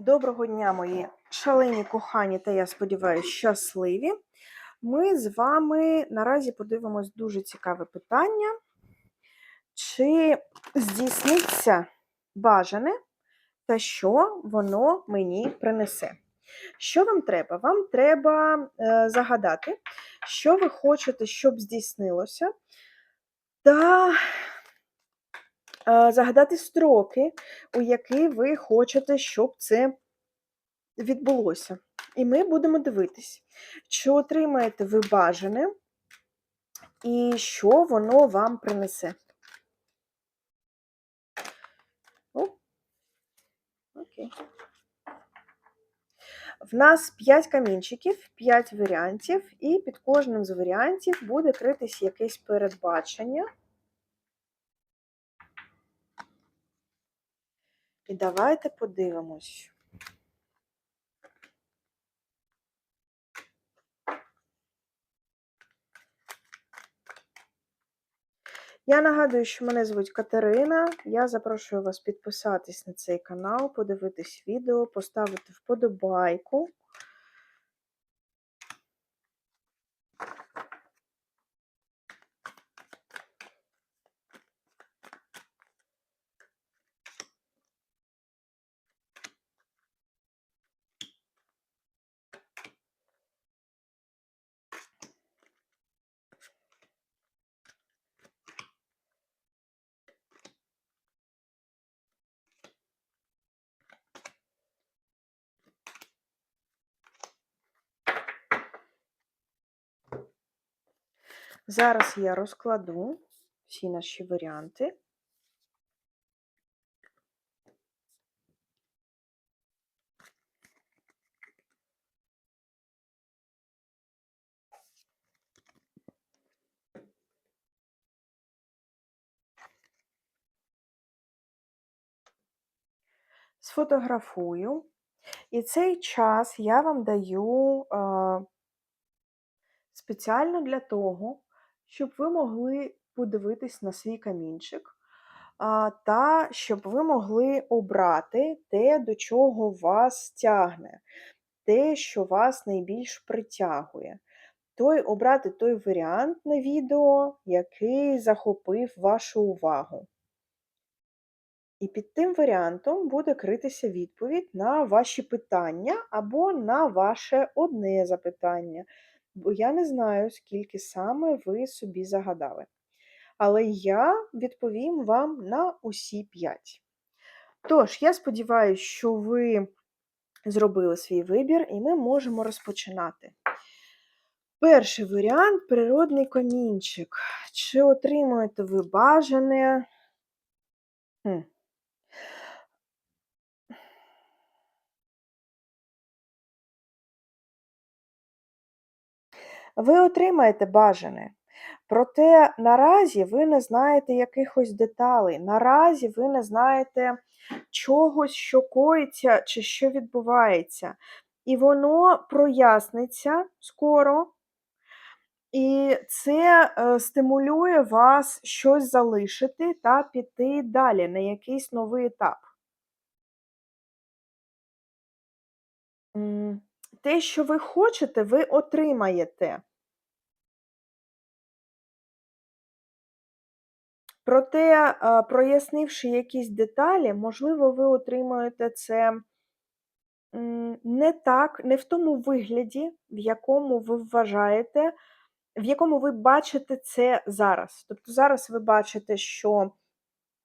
Доброго дня, мої шалені кохані та я сподіваюся, щасливі. Ми з вами наразі подивимось дуже цікаве питання. Чи здійсниться бажане та що воно мені принесе? Що вам треба? Вам треба е, загадати, що ви хочете, щоб здійснилося, та загадати строки, у які ви хочете, щоб це відбулося. І ми будемо дивитись, чи отримаєте ви бажане і що воно вам принесе. О, окей. В нас 5 камінчиків, 5 варіантів, і під кожним з варіантів буде критись якесь передбачення. І давайте подивимось. Я нагадую, що мене звуть Катерина. Я запрошую вас підписатись на цей канал, подивитись відео, поставити вподобайку. Зараз я розкладу всі наші варіанти. Сфотографую. І цей час я вам даю е, спеціально для того, щоб ви могли подивитись на свій камінчик, та щоб ви могли обрати те, до чого вас тягне, те, що вас найбільш притягує. Той, Обрати той варіант на відео, який захопив вашу увагу. І під тим варіантом буде критися відповідь на ваші питання або на ваше одне запитання бо я не знаю, скільки саме ви собі загадали. Але я відповім вам на усі п'ять. Тож, я сподіваюся, що ви зробили свій вибір, і ми можемо розпочинати. Перший варіант природний камінчик. Чи отримуєте ви бажане? Хм. Ви отримаєте бажане. Проте наразі ви не знаєте якихось деталей, наразі ви не знаєте чогось, що коїться чи що відбувається. І воно проясниться скоро, і це е, стимулює вас щось залишити та піти далі на якийсь новий етап. Те, що ви хочете, ви отримаєте. Проте, прояснивши якісь деталі, можливо, ви отримаєте це не так, не в тому вигляді, в якому ви вважаєте, в якому ви бачите це зараз. Тобто зараз ви бачите, що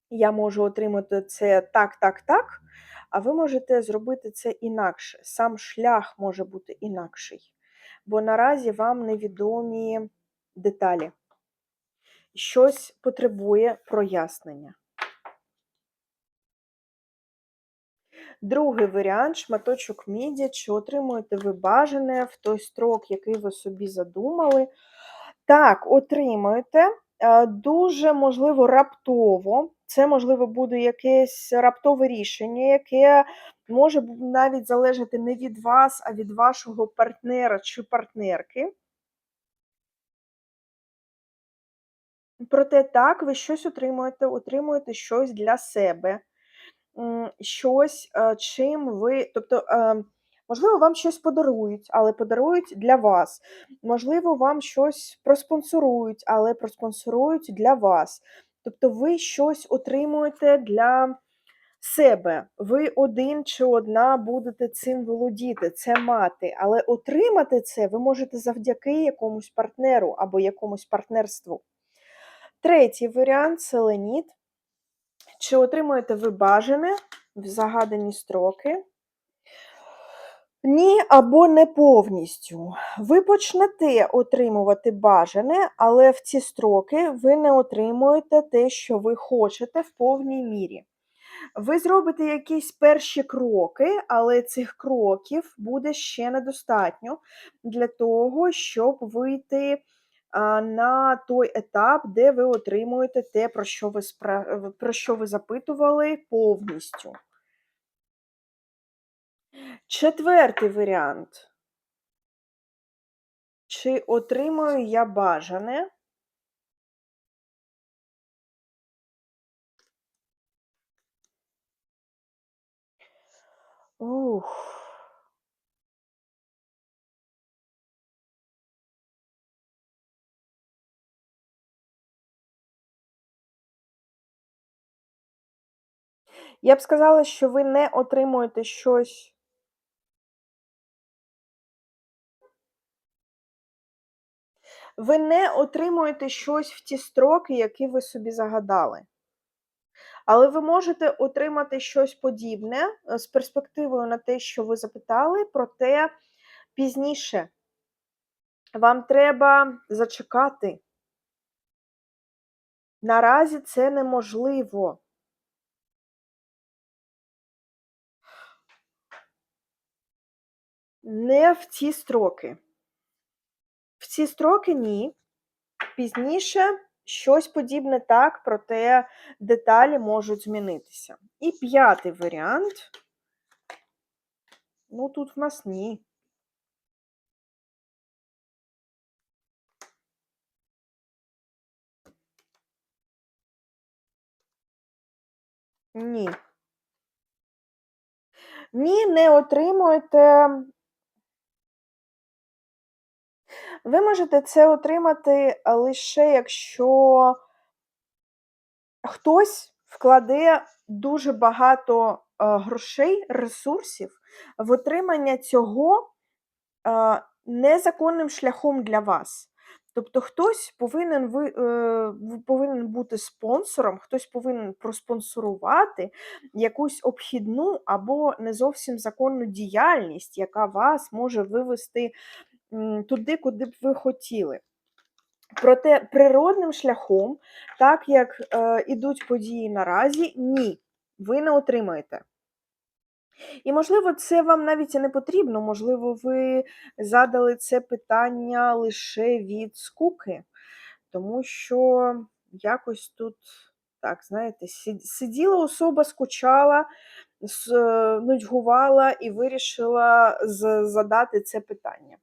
я можу отримати це так, так, так, а ви можете зробити це інакше. Сам шлях може бути інакший, бо наразі вам невідомі деталі щось потребує прояснення. Другий варіант шматочок міді, чи отримуєте ви бажане в той строк, який ви собі задумали. Так, отримуєте. Е, дуже, можливо, раптово. Це, можливо, буде якесь раптове рішення, яке може навіть залежати не від вас, а від вашого партнера чи партнерки. Проте так, ви щось отримуєте, отримуєте щось для себе. щось, е, чим ви тобто, е, можливо, вам щось подарують, але подарують для вас. Можливо, вам щось проспонсорують, але проспонсорують для вас. Тобто ви щось отримуєте для себе. Ви один чи одна будете цим володіти, це мати, але отримати це ви можете завдяки якомусь партнеру або якомусь партнерству. Третій варіант селеніт. Чи отримуєте ви бажане в загадані строки? Ні, або не повністю. Ви почнете отримувати бажане, але в ці строки ви не отримуєте те, що ви хочете в повній мірі. Ви зробите якісь перші кроки, але цих кроків буде ще недостатньо для того, щоб вийти на той етап, де ви отримуєте те, про що ви, спра... про що ви запитували повністю. Четвертий варіант. Чи отримую я бажане? Ух. Я б сказала, що ви не отримуєте щось. Ви не отримуєте щось в ті строки, які ви собі загадали. Але ви можете отримати щось подібне е, з перспективою на те, що ви запитали, проте пізніше. Вам треба зачекати. Наразі це неможливо. Не в ці строки. В ці строки ні. Пізніше щось подібне так, проте деталі можуть змінитися. І п'ятий варіант. Ну, тут в нас ні. Ні. Ні, не отримуєте. Ви можете це отримати лише якщо хтось вкладе дуже багато е, грошей, ресурсів в отримання цього е, незаконним шляхом для вас. Тобто хтось повинен ви, е, повинен бути спонсором, хтось повинен проспонсорувати якусь обхідну або не зовсім законну діяльність, яка вас може вивести туди, куди б ви хотіли. Проте природним шляхом, так як е, ідуть події наразі, ні, ви не отримаєте. І, можливо, це вам навіть і не потрібно, можливо, ви задали це питання лише від скуки, тому що якось тут, так, знаєте, сиділа особа, скучала, нудьгувала і вирішила задати це питання.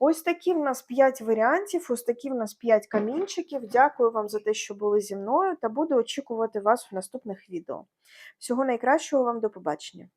Ось такі в нас 5 варіантів, ось такі в нас 5 камінчиків. Дякую вам за те, що були зі мною, та буду очікувати вас в наступних відео. Всього найкращого вам до побачення!